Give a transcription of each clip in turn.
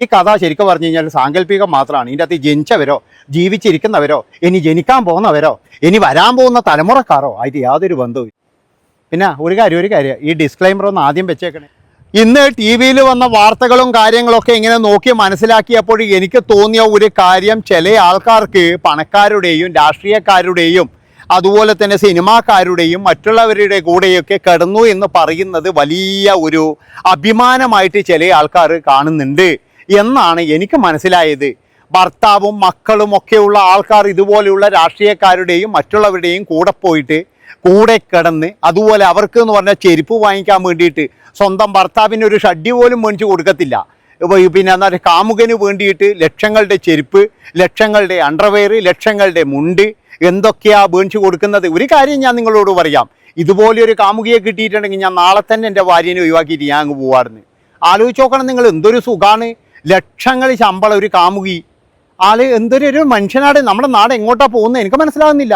ഈ കഥ ശരിക്കും പറഞ്ഞു കഴിഞ്ഞാൽ സാങ്കല്പികം മാത്രമാണ്. ഇതിന്റെ അകത്ത് ജനിച്ചവരോ ജീവിച്ചിരിക്കുന്നവരോ ഇനി ജനിക്കാൻ പോകുന്നവരോ ഇനി വരാൻ പോകുന്ന തലമുറക്കാരോ ആയിട്ട് യാതൊരു ബന്ധവും. പിന്നെ ഒരു കാര്യം ഒരു കാര്യം. ഈ ഡിസ്ക്ലൈമർ ഒന്ന് ആദ്യം വെച്ചേക്കണേ. ഇന്ന് ടി വിയിൽ വന്ന വാർത്തകളും കാര്യങ്ങളൊക്കെ ഇങ്ങനെ നോക്കി മനസ്സിലാക്കിയപ്പോൾ എനിക്ക് തോന്നിയ ഒരു കാര്യം ചില ആൾക്കാർക്ക് പണക്കാരുടെയും രാഷ്ട്രീയക്കാരുടെയും അതുപോലെ തന്നെ സിനിമാക്കാരുടെയും മറ്റുള്ളവരുടെ കൂടെയൊക്കെ കിടന്നു എന്ന് പറയുന്നത് വലിയ ഒരു അഭിമാനമായിട്ട് ചില ആൾക്കാർ കാണുന്നുണ്ട്. എന്നാണ് എനിക്ക് മനസ്സിലായത്. ഭർത്താവും മക്കളും ഒക്കെയുള്ള ആൾക്കാർ ഇതുപോലെയുള്ള രാഷ്ട്രീയക്കാരുടെയും മറ്റുള്ളവരുടെയും കൂടെ പോയിട്ട് കൂടെ കിടന്ന് അതുപോലെ അവർക്ക് എന്ന് പറഞ്ഞാൽ ചെരുപ്പ് വാങ്ങിക്കാൻ വേണ്ടിയിട്ട് സ്വന്തം ഭർത്താവിന് ഒരു ഷഡ്ഡി പോലും മേടിച്ച് കൊടുക്കത്തില്ല. പിന്നെ എന്താ പറയുക കാമുകന് വേണ്ടിയിട്ട് ലക്ഷങ്ങളുടെ ചെരുപ്പ് ലക്ഷങ്ങളുടെ അണ്ടർവെയർ ലക്ഷങ്ങളുടെ മുണ്ട് എന്തൊക്കെയാ മേടിച്ചു കൊടുക്കുന്നത്? ഒരു കാര്യം ഞാൻ നിങ്ങളോട് പറയാം. ഇതുപോലെ ഒരു കാമുകിയെ കിട്ടിയിട്ടുണ്ടെങ്കിൽ ഞാൻ നാളെ തന്നെ എന്റെ ഭാര്യനെ ഒഴിവാക്കിയിട്ട് ഞാൻ അങ്ങ് പോവാറുണ്ട് ആലോചിച്ച് നോക്കണം നിങ്ങൾ എന്തൊരു സുഖമാണ് ലക്ഷങ്ങൾ ശമ്പളം ഒരു കാമുകി. ആൾ എന്തൊരു ഒരു മനുഷ്യനാട് നമ്മുടെ നാട് എങ്ങോട്ടാണ് പോകുന്നത് എനിക്ക് മനസ്സിലാകുന്നില്ല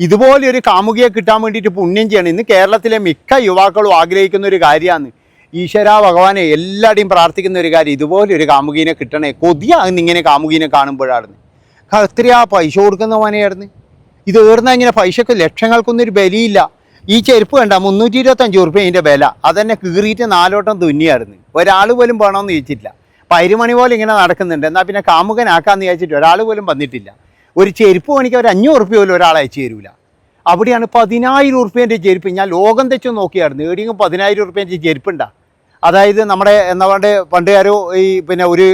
ഇതുപോലെ ഒരു കാമുകിയെ കിട്ടാൻ വേണ്ടിയിട്ട് പുണ്യം ചെയ്യണം. ഇന്ന് കേരളത്തിലെ മിക്ക യുവാക്കളും ആഗ്രഹിക്കുന്ന ഒരു കാര്യമാണ്. ഈശ്വര ഭഗവാനെ എല്ലാവരുടെയും പ്രാർത്ഥിക്കുന്ന ഒരു കാര്യം ഇതുപോലെ ഒരു കാമുകീനെ കിട്ടണേ. കൊതിയാകുന്ന ഇങ്ങനെ കാമുകീനെ കാണുമ്പോഴായിരുന്നു എത്രയാ പൈസ കൊടുക്കുന്ന മനയായിരുന്നു ഇത് ഏർന്നാൽ ഇങ്ങനെ പൈസക്ക് ലക്ഷങ്ങൾക്കൊന്നും ഒരു ബലിയില്ല. ഈ ചെരുപ്പ് കണ്ട മുന്നൂറ്റി ഇരുപത്തഞ്ച് ഉറുപ്പ്യ ഇതിന്റെ വില. അതന്നെ കീറിയിട്ട് നാലോട്ടം തുന്നിയായിരുന്നു. ഒരാൾ പോലും വേണമെന്ന് ചോദിച്ചിട്ടില്ല പൈരുമണി പോലെ ഇങ്ങനെ നടക്കുന്നുണ്ട്. എന്നാൽ പിന്നെ കാമുകനാക്കാന്ന് വിചാരിച്ചിട്ട് ഒരാൾ പോലും വന്നിട്ടില്ല. ഒരു ചെരുപ്പ് പണിക്ക് ഒരു അഞ്ഞൂറ് റുപ്യ പോലും ഒരാൾ അയച്ചു തരൂല. അവിടെയാണ് പതിനായിരം റുപ്യേന്റെ ചെരുപ്പ്. ഞാൻ ലോകം തെച്ച് നോക്കിയാണ് നേടിയും പതിനായിരം റുപ്യേന്റെ ചെരുപ്പുണ്ടാ. അതായത് നമ്മുടെ എന്താ പറയുക പണ്ടുകാരോ ഈ പിന്നെ ഒരു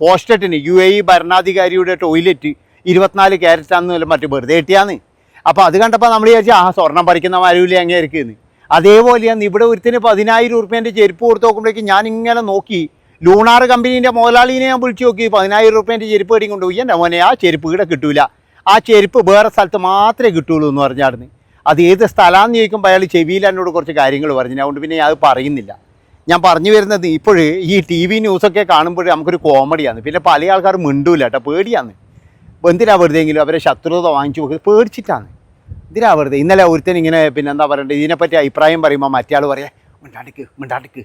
പോസ്റ്ററ്റിന് യു എ ഇ ഭരണാധികാരിയുടെ ടോയ്ലറ്റ് ഇരുപത്തിനാല് ക്യാരറ്റാന്ന് മറ്റു വെറുതെ കിട്ടിയാന്ന്. അപ്പോൾ അത് കണ്ടപ്പോൾ നമ്മൾ വിചാരിച്ചു ആ സ്വർണം പറിക്കുന്ന മരവില്ല അങ്ങേരിക്കുന്നു അതേപോലെയാണ് ഇവിടെ ഒരുത്തിന് പതിനായിരം ഉറുപ്പ്യന്റെ ചെരുപ്പ് കൊടുത്ത് നോക്കുമ്പോഴേക്കും ഞാൻ ഇങ്ങനെ നോക്കി ലൂണാർ കമ്പനീന്റെ മുതലാളിനെ ഞാൻ വിളിച്ചു നോക്കി. പതിനായിരം റുപ്യേന്റെ ചെരുപ്പ് കടി കൊണ്ടുപോയി എന്റെ മോനെ ആ ചെരുപ്പ് ഇവിടെ കിട്ടൂല. ആ ചെരുപ്പ് വേറെ സ്ഥലത്ത് മാത്രമേ കിട്ടുള്ളൂ എന്ന് പറഞ്ഞായിരുന്നു. അത് ഏത് സ്ഥലമാണെന്ന് ചോദിക്കുമ്പോൾ അയാൾ ചെവിയിൽ എന്നോട് കുറച്ച് കാര്യങ്ങൾ പറഞ്ഞു. അതുകൊണ്ട് പിന്നെ അത് പറയുന്നില്ല. ഞാൻ പറഞ്ഞു വരുന്നത് ഇപ്പോൾ ഈ ടി വി ന്യൂസൊക്കെ കാണുമ്പോൾ നമുക്കൊരു കോമഡിയാണ്. പിന്നെ പല ആൾക്കാർ മിണ്ടൂല കേട്ടോ. പേടിയാണ്. എന്തിനാ വെറുതെങ്കിലും അവരെ ശത്രുത വാങ്ങിച്ചു നോക്കി പേടിച്ചിട്ടാണ്. എന്തിനാ വെറുതെ? ഇന്നലെ ഒരുത്തൻ ഇങ്ങനെ പിന്നെ എന്താ പറയണ്ടത് ഇതിനെപ്പറ്റി അഭിപ്രായം പറയുമ്പോൾ മറ്റേ ആൾ പറയാം മിണ്ടാണ്ടിക്ക് മിണ്ടാണ്ടിക്ക്.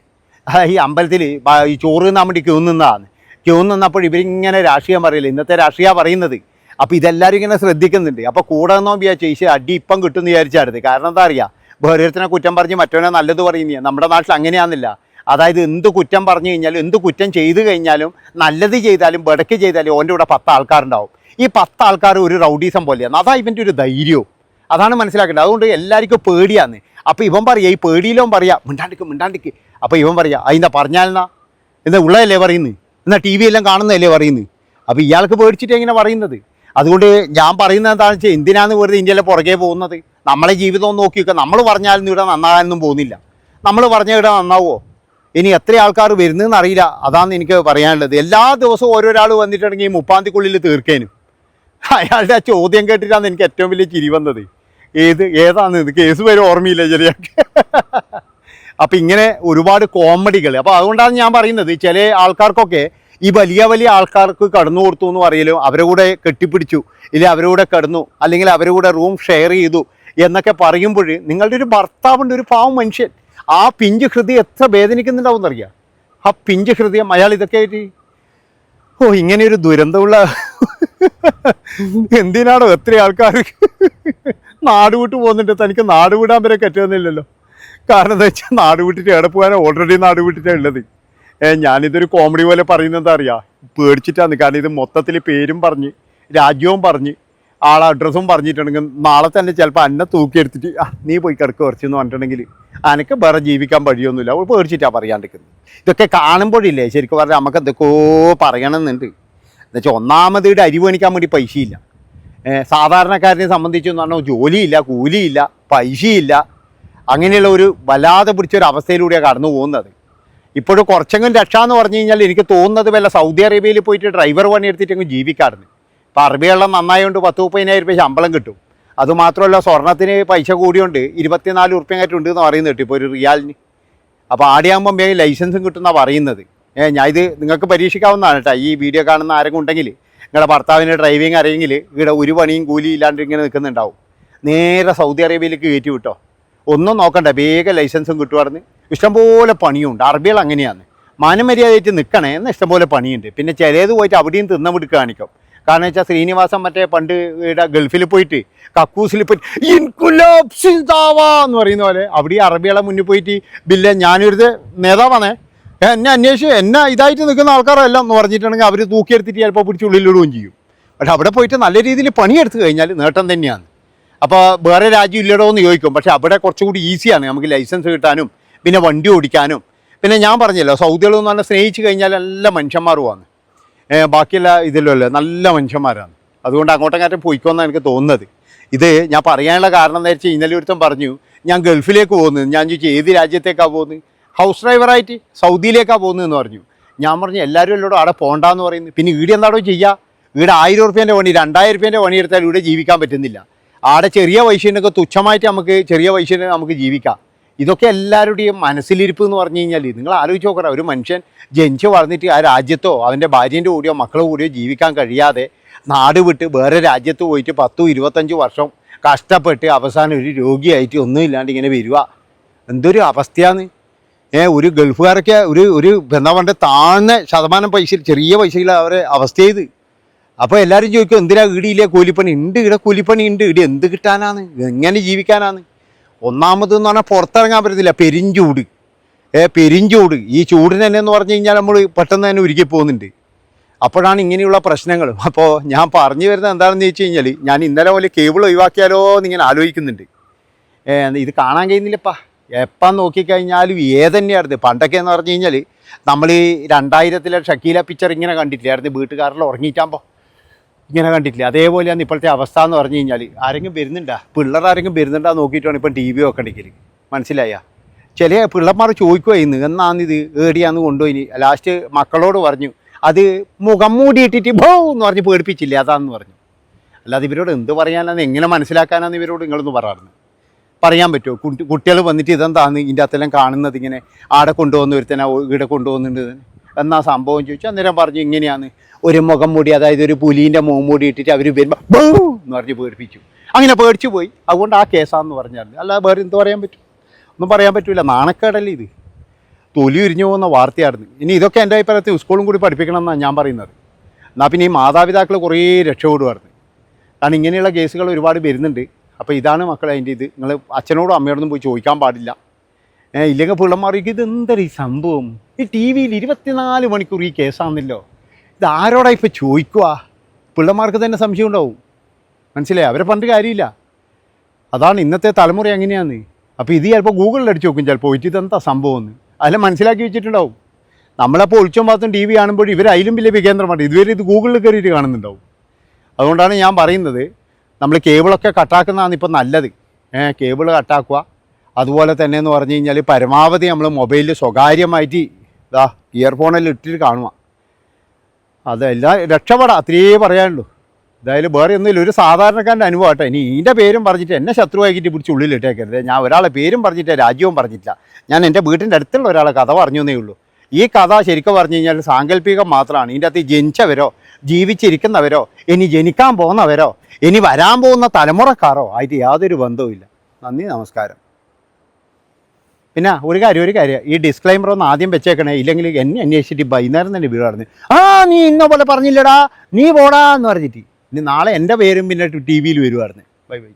ഈ അമ്പലത്തിൽ ഈ ചോറ് തിന്നാൻ വേണ്ടി ക്യൂ നിന്നതാണ്. ക്യൂ നിന്നപ്പോൾ ഇവരിങ്ങനെ രാഷ്ട്രീയം പറയില്ല ഇന്നത്തെ രാഷ്ട്രീയ പറയുന്നത്. അപ്പോൾ ഇതെല്ലാവരും ഇങ്ങനെ ശ്രദ്ധിക്കുന്നുണ്ട്. അപ്പോൾ കൂടെ നിന്നോ വിചാരിച്ചു ചേച്ചി അടി ഇപ്പം കിട്ടുമെന്ന് വിചാരിച്ചായിരുന്നു കാരണം എന്താ അറിയാം? വേറൊരുത്തനെ കുറ്റം പറഞ്ഞ് മറ്റവനെ നല്ലത് പറയുന്നില്ല നമ്മുടെ നാട്ടിൽ അങ്ങനെയാണെന്നില്ല അതായത് എന്ത് കുറ്റം പറഞ്ഞു കഴിഞ്ഞാലും എന്ത് കുറ്റം ചെയ്തു കഴിഞ്ഞാലും നല്ലത് ചെയ്താലും ബടക്ക് ചെയ്താലും ഓന്റെ കൂടെ പത്ത് ആൾക്കാരുണ്ടാവും. ഈ പത്ത് ആൾക്കാർ ഒരു റൗഡീസം പോലെയാണ്. അതാ ഇവന്റെ ഒരു ധൈര്യവും. അതാണ് മനസ്സിലാക്കേണ്ടത്. അതുകൊണ്ട് എല്ലാവർക്കും പേടിയാണ്. അപ്പോൾ ഇവൻ പറയുക ഈ പേടിയിലും പറയാം മിണ്ടാണ്ടിക്ക് മിണ്ടാണ്ടിക്ക് അപ്പോൾ ഇവൻ പറയാ അതിന്താ പറഞ്ഞാലെന്നാ എന്താ ഉള്ളതല്ലേ പറയുന്നത് എന്നാൽ ടി വി എല്ലാം കാണുന്നതല്ലേ പറയുന്നത് അപ്പോൾ ഇയാൾക്ക് പേടിച്ചിട്ട് എങ്ങനെ പറയുന്നത്. അതുകൊണ്ട് ഞാൻ പറയുന്നത് എന്താണെന്ന് വെച്ചാൽ എന്തിനാണ് വെറുതെ ഇന്ത്യയിലെ പുറകെ പോകുന്നത്? നമ്മളെ ജീവിതം നോക്കി വെക്കുക നമ്മൾ പറഞ്ഞാലും ഇവിടെ നന്നാകാനൊന്നും പോകുന്നില്ല. നമ്മൾ പറഞ്ഞ ഇവിടെ നന്നാവുമോ ഇനി എത്ര ആൾക്കാർ വരുന്നതെന്ന് അറിയില്ല. അതാണ് എനിക്ക് പറയാനുള്ളത്. എല്ലാ ദിവസവും ഓരോരാൾ വന്നിട്ടുണ്ടെങ്കിൽ മുപ്പാന്തിക്കുള്ളിൽ തീർക്കാനും. അയാളുടെ ആ ചോദ്യം കേട്ടിട്ടാണ് എനിക്ക് ഏറ്റവും വലിയ ചിരി വന്നത്. ഏത് ഏതാണ് ഇത്? കേസ് വരെ ഓർമ്മയില്ല ചെറിയാക്ക് അപ്പം ഇങ്ങനെ ഒരുപാട് കോമഡികൾ അപ്പോൾ അതുകൊണ്ടാണ് ഞാൻ പറയുന്നത് ചില ആൾക്കാർക്കൊക്കെ ഈ വലിയ വലിയ ആൾക്കാർക്ക് കടന്നു കൊടുത്തു എന്ന് പറയലും അവരെ കൂടെ കെട്ടിപ്പിടിച്ചു ഇല്ലെങ്കിൽ അവരെ കൂടെ കിടന്നു അല്ലെങ്കിൽ അവരെ കൂടെ റൂം ഷെയർ ചെയ്തു എന്നൊക്കെ പറയുമ്പോൾ നിങ്ങളുടെ ഒരു ഭർത്താവുണ്ട് ഒരു പാവം മനുഷ്യൻ ആ പിഞ്ച് ഹൃദയം എത്ര വേദനിക്കുന്നുണ്ടാവും എന്നറിയാം ആ പിഞ്ച് ഹൃദയം അയാൾ ഇതൊക്കെ ആയിട്ട് ഓ ഇങ്ങനെയൊരു ദുരന്തമുള്ള എന്തിനാണോ എത്ര ആൾക്കാർ നാടുവിട്ട് പോകുന്നുണ്ട് തനിക്ക് നാടുവിടാൻ വരെ പറ്റുന്നില്ലല്ലോ കാരണം എന്താ വെച്ചാൽ നാട് വിട്ടിട്ട് പോകാൻ ഓൾറെഡി നാട് വിട്ടിട്ടാണ് ഉള്ളത്? ഞാനിതൊരു കോമഡി പോലെ പറയുന്നത് എന്താ അറിയാ? പേടിച്ചിട്ടാണ്. കാരണം ഇത് മൊത്തത്തിൽ പേരും പറഞ്ഞ് രാജ്യവും പറഞ്ഞ് ആളെ അഡ്രസ്സും പറഞ്ഞിട്ടുണ്ടെങ്കിൽ നാളെ തന്നെ ചിലപ്പോൾ അന്നെ തൂക്കിയെടുത്തിട്ട് ആ നീ പോയി കിടക്കുക കുറച്ചെന്ന് പറഞ്ഞിട്ടുണ്ടെങ്കിൽ അനക്ക് വേറെ ജീവിക്കാൻ വഴിയൊന്നുമില്ല. അവൾ പേടിച്ചിട്ടാണ് പറയാണ്ടിരിക്കുന്നത്. ഇതൊക്കെ കാണുമ്പോഴില്ലേ ശരിക്കും പറഞ്ഞാൽ നമുക്ക് എന്തൊക്കെയോ പറയണമെന്നുണ്ട്. എന്നുവെച്ചാൽ ഒന്നാമത് ഇവിടെ അരി മേടിക്കാൻ വേണ്ടി പൈസയില്ല. സാധാരണക്കാരനെ സംബന്ധിച്ചെന്ന് പറഞ്ഞാൽ ജോലിയില്ല കൂലിയില്ല പൈസയില്ല. അങ്ങനെയുള്ള ഒരു വല്ലാതെ പിടിച്ചൊരു അവസ്ഥയിലൂടെയാണ് കടന്നു പോകുന്നത്. ഇപ്പോഴും കുറച്ചെങ്കിലും രക്ഷ എന്ന് പറഞ്ഞു കഴിഞ്ഞാൽ എനിക്ക് തോന്നുന്നത് വല്ല സൗദി അറേബ്യയിൽ പോയിട്ട് ഡ്രൈവർ പണി എടുത്തിട്ടെങ്കിൽ ജീവിക്കാറുണ്ട് ഇപ്പം അറബിയുള്ള നന്നായതുകൊണ്ട് പത്ത് മുപ്പതിനായിരം രൂപ ശമ്പളം കിട്ടും. അതുമാത്രമല്ല സ്വർണത്തിന് പൈസ കൂടിയുണ്ട് ഇരുപത്തിനാല് കയറ്റുണ്ട് എന്ന് പറയുന്നത് കേട്ടു ഇപ്പോൾ ഒരു റിയാലിന്. അപ്പോൾ ആടിയാകുമ്പം വേഗം ലൈസൻസും കിട്ടുമെന്നാണ് പറയുന്നത്. ഏ ഞാൻ ഇത് നിങ്ങൾക്ക് പരീക്ഷിക്കാവുന്നതാണ് കേട്ടോ. ഈ വീഡിയോ കാണുന്ന ആരെങ്കിലും ഉണ്ടെങ്കിൽ നിങ്ങളുടെ ഭർത്താവിന് ഡ്രൈവിംഗ് അറിയെങ്കിൽ ഇവിടെ ഒരു പണിയും കൂലി ഇല്ലാണ്ട് ഇങ്ങനെ നിൽക്കുന്നുണ്ടാവും. നേരെ സൗദി അറേബ്യയിലേക്ക് കയറ്റി വിട്ടോ. ഒന്നും നോക്കണ്ട വേഗം ലൈസൻസും കിട്ടുമായിരുന്നു ഇഷ്ടംപോലെ പണിയുണ്ട് അറബികൾ അങ്ങനെയാണ്. മാനമര്യാദയായിട്ട് നിൽക്കണേ എന്ന് ഇഷ്ടംപോലെ പണിയുണ്ട്. പിന്നെ ചിലത് പോയിട്ട് അവിടെയും തിന്ന തിന്നമിട്ട് കാണിക്കും. കാരണം വെച്ചാൽ ശ്രീനിവാസൻ മറ്റേ പണ്ട് ഗൾഫിൽ പോയിട്ട് കക്കൂസിൽ പോയിട്ട് എന്ന് പറയുന്ന പോലെ അവിടെ അറബികളെ മുന്നിൽ പോയിട്ട് ബില്ല ഞാനൊരു നേതാവാണേ. എന്നെ അന്വേഷിച്ച് എന്നെ ഇതായിട്ട് നിൽക്കുന്ന ആൾക്കാരെല്ലാം എന്ന് പറഞ്ഞിട്ടുണ്ടെങ്കിൽ അവർ തൂക്കിയെടുത്തിട്ട് ചിലപ്പോൾ പിടിച്ച് ഉള്ളിലിടുകയും ചെയ്യും. പക്ഷെ അവിടെ പോയിട്ട് നല്ല രീതിയിൽ പണിയെടുത്ത് കഴിഞ്ഞാൽ നേട്ടം തന്നെയാണ്. അപ്പോൾ വേറെ രാജ്യം ഇല്ലടോ എന്ന് ചോദിക്കും. പക്ഷെ അവിടെ കുറച്ചുകൂടി ഈസിയാണ് നമുക്ക് ലൈസൻസ് കിട്ടാനും പിന്നെ വണ്ടി ഓടിക്കാനും. പിന്നെ ഞാൻ പറഞ്ഞല്ലോ സൗദികളെന്ന് പറഞ്ഞാൽ സ്നേഹിച്ച് കഴിഞ്ഞാൽ നല്ല മനുഷ്യന്മാരുമാണ് ബാക്കിയുള്ള ഇതിലല്ലേ നല്ല മനുഷ്യന്മാരാണ്. അതുകൊണ്ട് അങ്ങോട്ടങ്ങാറ്റം പോയിക്കോന്നാണ് എനിക്ക് തോന്നുന്നത്. ഇത് ഞാൻ പറയാനുള്ള കാരണം എന്താ വെച്ചാൽ ഇന്നലെ ഒരുത്തം പറഞ്ഞു ഞാൻ ഗൾഫിലേക്ക് പോകുന്നത് ഞാൻ ചോദിച്ചു ഏത് രാജ്യത്തേക്കാണ് പോകുന്നത്? ഹൗസ് ഡ്രൈവറായിട്ട് സൗദിയിലേക്കാണ് പോകുന്നതെന്ന് പറഞ്ഞു. ഞാൻ പറഞ്ഞു എല്ലാവരും എല്ലോടും അവിടെ പോകണ്ടെന്ന് പറയുന്നു. പിന്നെ ഈടെ എന്താണോ ചെയ്യുക ഇവിടെ ആയിരം ഉറുപ്പ്യന്റെ പണി രണ്ടായിരം ഉറുപ്പ്യന്റെ പണി എടുത്താൽ ഇവിടെ ജീവിക്കാൻ പറ്റുന്നില്ല. ആടെ ചെറിയ പൈസേനൊക്കെ തുച്ഛമായിട്ട് നമുക്ക് ചെറിയ പൈസേനെ നമുക്ക് ജീവിക്കാം. ഇതൊക്കെ എല്ലാവരുടെയും മനസ്സിലിരിപ്പ് എന്ന് പറഞ്ഞു കഴിഞ്ഞാൽ നിങ്ങൾ ആലോചിച്ച് നോക്കറ ഒരു മനുഷ്യൻ ജനിച്ച് വളർന്നിട്ട് ആ രാജ്യത്തോ അവന്റെ ഭാര്യന്റെ കൂടെയോ മക്കളെ കൂടെയോ ജീവിക്കാൻ കഴിയാതെ നാട് വിട്ട് വേറെ രാജ്യത്ത് പോയിട്ട് പത്തും ഇരുപത്തഞ്ച് വർഷം കഷ്ടപ്പെട്ട് അവസാനം ഒരു രോഗിയായിട്ട് ഒന്നും ഇല്ലാണ്ട് ഇങ്ങനെ വരിക. എന്തൊരു അവസ്ഥയാണ്. ഏ ഒരു ഗൾഫുകാരൊക്കെ ഒരു ഒരു എന്താ പറയുക താഴ്ന്ന ശതമാനം പൈസ ചെറിയ പൈസയിൽ അവരെ അവസ്ഥ ചെയ്ത് അപ്പോൾ എല്ലാവരും ചോദിക്കും എന്തിനാ ഈടിയില്ലേ കൂലിപ്പണി? ഉണ്ട് ഇവിടെ കൂലിപ്പണി ഉണ്ട് ഇടി എന്ത് കിട്ടാനാണ് എങ്ങനെ ജീവിക്കാനാണ് ഒന്നാമത് എന്ന് പറഞ്ഞാൽ പുറത്തിറങ്ങാൻ പറ്റത്തില്ല. പെരിഞ്ചൂട്. ഏ പെരിഞ്ചൂട്. ഈ ചൂടിന് തന്നെ എന്ന് പറഞ്ഞു കഴിഞ്ഞാൽ നമ്മൾ പെട്ടെന്ന് തന്നെ ഉരുക്കി പോകുന്നുണ്ട്. അപ്പോഴാണ് ഇങ്ങനെയുള്ള പ്രശ്നങ്ങൾ. അപ്പോൾ ഞാൻ പറഞ്ഞു വരുന്നത് എന്താണെന്ന് ചോദിച്ചു കഴിഞ്ഞാൽ ഞാൻ ഇന്നലെ പോലെ കേബിൾ ഒഴിവാക്കിയാലോ എന്ന് ഇങ്ങനെ ആലോചിക്കുന്നുണ്ട്. ഇത് കാണാൻ കഴിയുന്നില്ലപ്പാ. എപ്പം നോക്കിക്കഴിഞ്ഞാലും ഏതന്നെയായിരുന്നു. പണ്ടൊക്കെ എന്ന് പറഞ്ഞു കഴിഞ്ഞാൽ നമ്മൾ രണ്ടായിരത്തിലെ ഷക്കീല പിക്ചർ ഇങ്ങനെ കണ്ടിട്ടില്ലായിരുന്നു വീട്ടുകാരിൽ ഉറങ്ങിയിട്ടാകുമ്പോൾ ഇങ്ങനെ കണ്ടിട്ടില്ല? അതേപോലെയാണ് ഇപ്പോഴത്തെ അവസ്ഥ എന്ന് പറഞ്ഞു കഴിഞ്ഞാൽ ആരെങ്കിലും വരുന്നുണ്ടാ? പിള്ളേർ ആരെങ്കിലും വരുന്നുണ്ടാ നോക്കിയിട്ടാണ് ഇപ്പം ടി വി വെക്കണ്ടെങ്കിൽ മനസ്സിലായ? ചില പിള്ളേന്മാർ ചോദിക്കുമായിരുന്നു എന്നാന്ന് ഇത് ഏടിയാന്ന് കൊണ്ടുപോയി ലാസ്റ്റ് മക്കളോട് പറഞ്ഞു അത് മുഖം മൂടിയിട്ടിട്ട് ഭോ എന്ന് പറഞ്ഞ് പേടിപ്പിച്ചില്ല? അതാന്ന് പറഞ്ഞു. അല്ലാതെ ഇവരോട് എന്ത് പറയാനാണ് എങ്ങനെ മനസ്സിലാക്കാനാണ് ഇവരോട് നിങ്ങളൊന്ന് പറയാറുണ്ട് പറയാൻ പറ്റുമോ? കുട്ടി കുട്ടികൾ വന്നിട്ട് ഇതെന്താന്ന്? ഇതിന്റെ അകത്തെല്ലാം കാണുന്നത് ഇങ്ങനെ ആടെ കൊണ്ടുപോകുന്ന ഒരുത്തനാ ഇവിടെ കൊണ്ടുപോകുന്നുണ്ട് എന്നാ സംഭവം ചോദിച്ചു അന്നേരം പറഞ്ഞു ഇങ്ങനെയാണ്. ഒരു മുഖം മൂടി അതായത് ഒരു പുലീന്റെ മുഖം മൂടി ഇട്ടിട്ട് അവർ വരുമ്പോൾ എന്ന് പറഞ്ഞ് പേടിപ്പിച്ചു. അങ്ങനെ പേടിച്ചു പോയി. അതുകൊണ്ട് ആ കേസാന്ന് പറഞ്ഞാൽ അല്ല വേറെ എന്ത് പറയാൻ പറ്റും? ഒന്നും പറയാൻ പറ്റില്ല നാണക്കേടല്ലേ ഇത്. തൊലി ഉരിഞ്ഞു പോകുന്ന വാർത്തയായിരുന്നു. ഇനി ഇതൊക്കെ എന്റെ അഭിപ്രായത്തിൽ സ്കൂളും കൂടി പഠിപ്പിക്കണം എന്നാണ് ഞാൻ പറയുന്നത്. എന്നാൽ പിന്നെ ഈ മാതാപിതാക്കൾ കുറേ രക്ഷപ്പെടുമായിരുന്നു കാരണം ഇങ്ങനെയുള്ള കേസുകൾ ഒരുപാട് വരുന്നുണ്ട്. അപ്പോൾ ഇതാണ് മക്കളെ അതിന്റെ ഇത് നിങ്ങൾ അച്ഛനോടും അമ്മയോടൊന്നും പോയി ചോദിക്കാൻ പാടില്ല. ഇല്ലെങ്കിൽ പിള്ളമാർക്ക് ഇത് എന്തൊരു ഈ സംഭവം? ഈ ടി വിയിൽ ഇരുപത്തിനാല് മണിക്കൂർ ഈ കേസാണെന്നല്ലോ ഇത് ആരോടാ ഇപ്പോൾ ചോദിക്കുക? പിള്ളമാർക്ക് തന്നെ സംശയം ഉണ്ടാവും. മനസ്സിലായി? അവരെ പണ്ട് കാര്യമില്ല. അതാണ് ഇന്നത്തെ തലമുറ എങ്ങനെയാന്ന്. അപ്പോൾ ഇത് ചിലപ്പോൾ ഗൂഗിളിൽ അടിച്ച് നോക്കും ചിലപ്പോൾ പോയിട്ട് ഇതെന്താ സംഭവം എന്ന് അതിൽ മനസ്സിലാക്കി വെച്ചിട്ടുണ്ടാവും. നമ്മളപ്പോൾ ഒളിച്ചും പാത്തും ടി വി കാണുമ്പോൾ ഇവർ അതിലും വലിയ വികേന്ദ്രമാണ്. ഇതുവരെ ഇത് ഗൂഗിളിൽ കയറിയിട്ട് കാണുന്നുണ്ടാവും. അതുകൊണ്ടാണ് ഞാൻ പറയുന്നത് നമ്മൾ കേബിളൊക്കെ കട്ടാക്കുന്നതാണ് ഇപ്പോൾ നല്ലത്. കേബിൾ കട്ടാക്കുക. അതുപോലെ തന്നെ എന്ന് പറഞ്ഞു കഴിഞ്ഞാൽ പരമാവധി നമ്മൾ മൊബൈലിൽ സ്വകാര്യമായിട്ട് ഇതാ ഇയർഫോണിൽ ഇട്ടിട്ട് കാണുക അതെല്ലാം രക്ഷപ്പെടാം അത്രയേ പറയാനുള്ളൂ. എന്തായാലും വേറെ ഒന്നുമില്ല ഒരു സാധാരണക്കാരന്റെ അനുഭവം കേട്ടോ ഇനി ഇതിന്റെ പേരും പറഞ്ഞിട്ട് എന്നെ ശത്രുവാക്കിയിട്ട് പിടിച്ച് ഉള്ളിലിട്ടേക്കരുത്. ഞാൻ ഒരാളെ പേരും പറഞ്ഞിട്ട് രാജ്യവും പറഞ്ഞിട്ടില്ല. ഞാൻ എന്റെ വീട്ടിന്റെ അടുത്തുള്ള ഒരാളെ കഥ പറഞ്ഞു എന്നേ ഉള്ളൂ. ഈ കഥ ശരിക്കും പറഞ്ഞു കഴിഞ്ഞാൽ സാങ്കല്പികം മാത്രമാണ്. ഇതിന്റെ അകത്ത് ജനിച്ചവരോ ജീവിച്ചിരിക്കുന്നവരോ ഇനി ജനിക്കാൻ പോകുന്നവരോ ഇനി വരാൻ പോകുന്ന തലമുറക്കാരോ ആയിട്ട് യാതൊരു ബന്ധവുമില്ല. നന്ദി നമസ്കാരം. പിന്നെ ഒരു കാര്യം ഒരു കാര്യം. ഈ ഡിസ്ക്ലൈമർ ഒന്ന് ആദ്യം വെച്ചേക്കണേ. ഇല്ലെങ്കിൽ എന്നെ അന്വേഷിച്ചിട്ട് വൈകുന്നേരം തന്നെ വീട് പറഞ്ഞു ആ നീ ഇന്ന പോലെ പറഞ്ഞില്ലടാ. നീ പോടാ എന്ന് പറഞ്ഞിട്ട്. ഇനി നാളെ എന്റെ പേരും പിന്നെ ടി വിയിൽ വരുമായിരുന്നു ബൈ ബൈ.